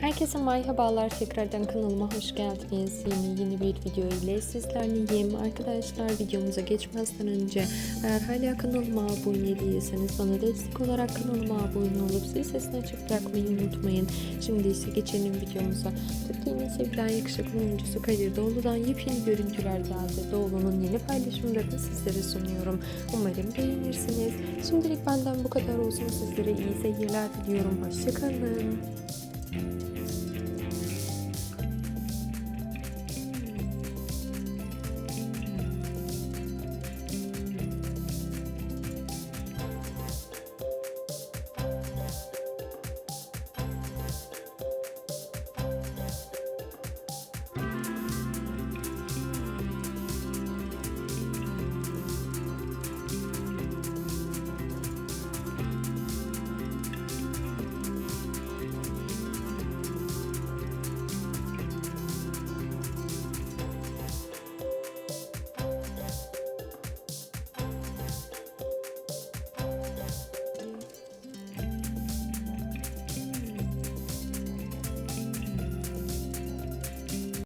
Herkese merhabalar tekrardan kanalıma hoş geldiniz. Yeni yeni bir video ile sizlerleyim. Arkadaşlar videomuza geçmezden önce eğer hala kanalıma abone değilseniz bana destek olarak kanalıma abone olup zil sesini açık bırakmayı unutmayın. Şimdi ise geçelim videomuza. Türkiye'nin sevilen yakışıklı oyuncusu Kadir Doğulu'dan yepyeni görüntüler geldi. Doğulu'nun yeni paylaşımlarını sizlere sunuyorum. Umarım beğenirsiniz. Şimdilik benden bu kadar olsun. Sizlere iyi seyirler diliyorum. Hoşçakalın.